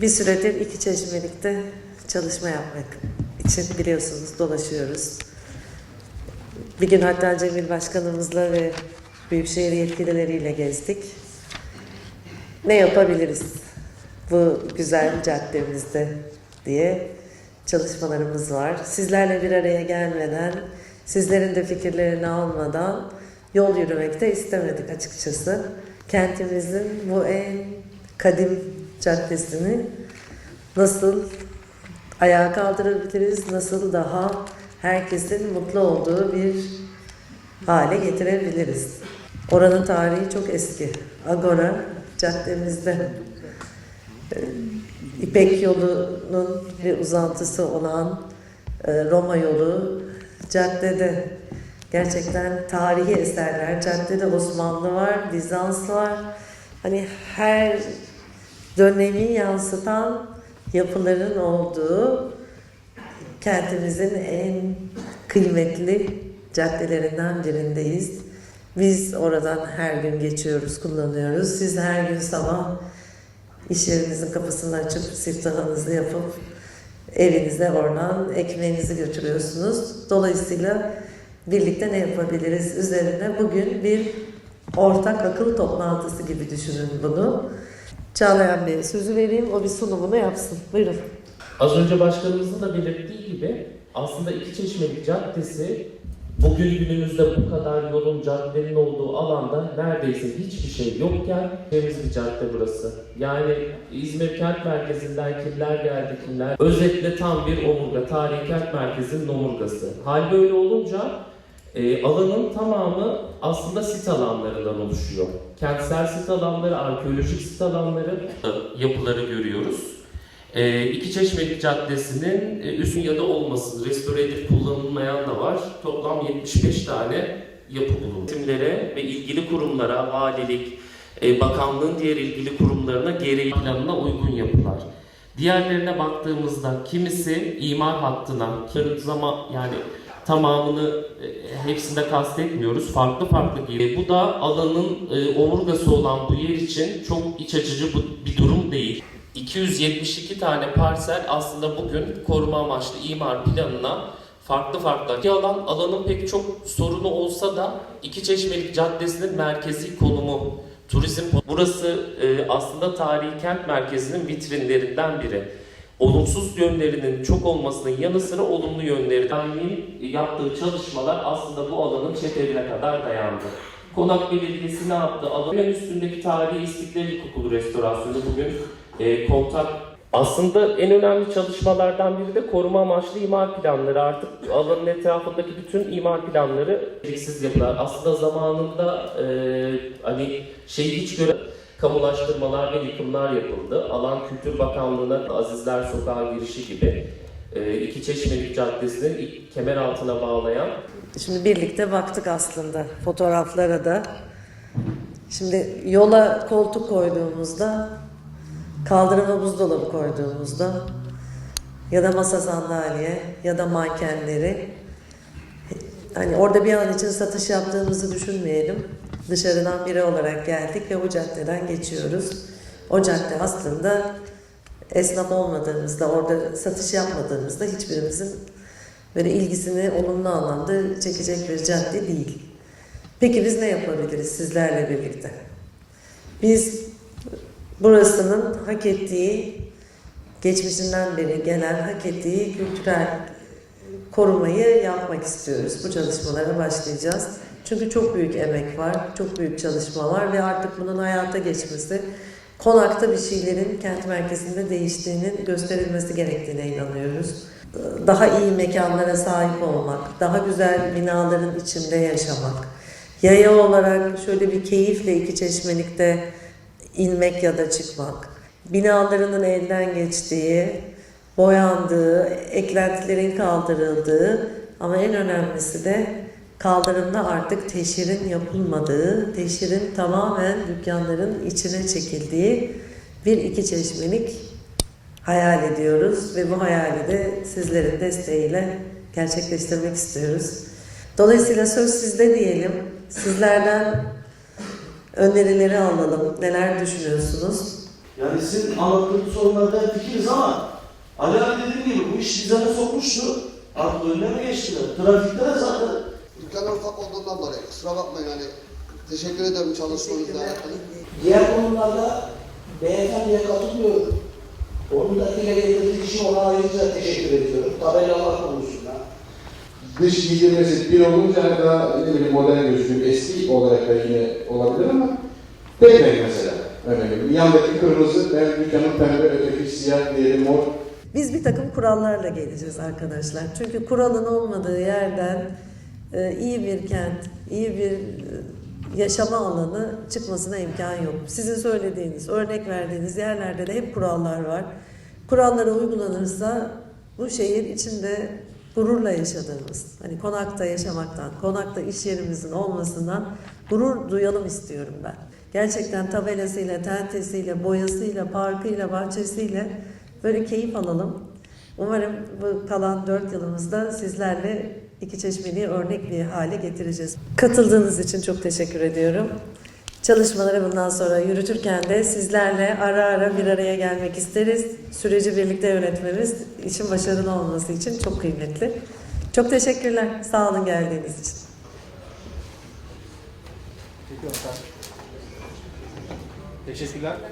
Bir süredir iki çeşmelikte çalışma yapmak için biliyorsunuz dolaşıyoruz. Bir gün hatta Cemil Başkanımızla ve Büyükşehir yetkilileriyle gezdik. Ne yapabiliriz bu güzel caddemizde diye çalışmalarımız var. Sizlerle bir araya gelmeden, sizlerin de fikirlerini almadan yol yürümek de istemedik açıkçası. Kentimizin bu en kadim caddesini nasıl ayağa kaldırabiliriz, nasıl daha herkesin mutlu olduğu bir hale getirebiliriz. Oranın tarihi çok eski. Agora caddemizde e, İpek yolunun bir uzantısı olan e, Roma yolu caddede gerçekten tarihi eserler. Caddede Osmanlı var, Bizans var. Hani her dönemi yansıtan yapıların olduğu kentimizin en kıymetli caddelerinden birindeyiz. Biz oradan her gün geçiyoruz, kullanıyoruz. Siz her gün sabah iş yerinizin kapısını açıp siftahınızı yapıp evinize oradan ekmeğinizi götürüyorsunuz. Dolayısıyla birlikte ne yapabiliriz üzerine bugün bir ortak akıl toplantısı gibi düşünün bunu. Çağlayan Bey'e sözü vereyim, o bir sunumunu yapsın. Buyurun. Az önce başkanımızın da belirttiği gibi aslında iki çeşmelik caddesi bugün günümüzde bu kadar yolun caddenin olduğu alanda neredeyse hiçbir şey yokken temiz bir cadde burası. Yani İzmir kent merkezinden kimler geldi kimler özetle tam bir omurga tarihi kent merkezinin omurgası. Hal böyle olunca e, alanın tamamı aslında sit alanlarından oluşuyor. Kentsel sit alanları, arkeolojik sit alanları yapıları görüyoruz. E, İki Çeşmelik Caddesi'nin e, üstün ya da olmasın, restore edip kullanılmayan da var. Toplam 75 tane yapı bulundu. Timlere ve ilgili kurumlara, valilik, e, bakanlığın diğer ilgili kurumlarına gereği planına uygun yapılar. Diğerlerine baktığımızda kimisi imar hattına, kimi zaman yani tamamını e, hepsinde kastetmiyoruz. Farklı farklı gibi. Bu da alanın e, omurgası olan bu yer için çok iç açıcı bir durum değil. 272 tane parsel aslında bugün koruma amaçlı imar planına farklı farklı iki alan alanın pek çok sorunu olsa da iki çeşmelik caddesinin merkezi konumu turizm burası e, aslında tarihi kent merkezinin vitrinlerinden biri olumsuz yönlerinin çok olmasının yanı sıra olumlu yönleri de yaptığı çalışmalar aslında bu alanın çeperine kadar dayandı. Konak Belediyesi ne yaptı? Alanın üstündeki tarihi İstiklal İlkokulu restorasyonu bugün e, kontak aslında en önemli çalışmalardan biri de koruma amaçlı imar planları. Artık alanın etrafındaki bütün imar planları eksiksiz yapılar. Aslında zamanında e, hani şey hiç göre kamulaştırmalar ve yıkımlar yapıldı. Alan Kültür Bakanlığı'na Azizler Sokağı girişi gibi e, iki Çeşmelik Caddesi'nin ilk kemer altına bağlayan Şimdi birlikte baktık aslında fotoğraflara da. Şimdi yola koltuk koyduğumuzda, kaldırıma buzdolabı koyduğumuzda ya da masa sandalye ya da mankenleri hani orada bir an için satış yaptığımızı düşünmeyelim. Dışarıdan biri olarak geldik ve bu caddeden geçiyoruz. O cadde aslında esnaf olmadığımızda, orada satış yapmadığımızda hiçbirimizin böyle ilgisini olumlu anlamda çekecek bir cadde değil. Peki biz ne yapabiliriz sizlerle birlikte? Biz burasının hak ettiği, geçmişinden beri gelen hak ettiği kültürel korumayı yapmak istiyoruz. Bu çalışmalara başlayacağız. Çünkü çok büyük emek var, çok büyük çalışma var ve artık bunun hayata geçmesi, konakta bir şeylerin kent merkezinde değiştiğinin gösterilmesi gerektiğine inanıyoruz. Daha iyi mekanlara sahip olmak, daha güzel binaların içinde yaşamak, yaya olarak şöyle bir keyifle iki çeşmelikte inmek ya da çıkmak, binalarının elden geçtiği, boyandığı, eklentilerin kaldırıldığı ama en önemlisi de kaldırımda artık teşhirin yapılmadığı, teşhirin tamamen dükkanların içine çekildiği bir iki çeşmelik hayal ediyoruz ve bu hayali de sizlerin desteğiyle gerçekleştirmek istiyoruz. Dolayısıyla söz sizde diyelim. Sizlerden önerileri alalım. Neler düşünüyorsunuz? Yani sizin anlattığınız sorunlarda fikiriz ama Ali abi dediğim gibi bu iş bizlere sokmuştu. Artık önüne mi geçtiler? Trafikte de zaten Dükkan ufak olduğundan dolayı kusura bakmayın hani teşekkür ederim çalışmanızla alakalı. Diğer konularda beyefendiye katılmıyorum. Onun da dile getirdiği için ona ayrıca teşekkür ediyorum. Tabelalar konusunda. dış giydirmesi bir olunca hani daha ne bileyim modern gözüküyor. Eski olarak da yine olabilir ama tek renk mesela. Örneğin yandaki kırmızı, ben dükkanın pembe, öteki siyah, diğeri mor. Biz bir takım kurallarla geleceğiz arkadaşlar. Çünkü kuralın olmadığı yerden iyi bir kent, iyi bir e, yaşama alanı çıkmasına imkan yok. Sizin söylediğiniz, örnek verdiğiniz yerlerde de hep kurallar var. Kurallara uygulanırsa bu şehir içinde gururla yaşadığımız, hani konakta yaşamaktan, konakta iş yerimizin olmasından gurur duyalım istiyorum ben. Gerçekten tabelasıyla, tentesiyle, boyasıyla, parkıyla, bahçesiyle böyle keyif alalım. Umarım bu kalan dört yılımızda sizlerle iki çeşmeliği örnek bir hale getireceğiz. Katıldığınız için çok teşekkür ediyorum. Çalışmaları bundan sonra yürütürken de sizlerle ara ara bir araya gelmek isteriz. Süreci birlikte yönetmemiz işin başarılı olması için çok kıymetli. Çok teşekkürler. Sağ olun geldiğiniz için. Teşekkürler.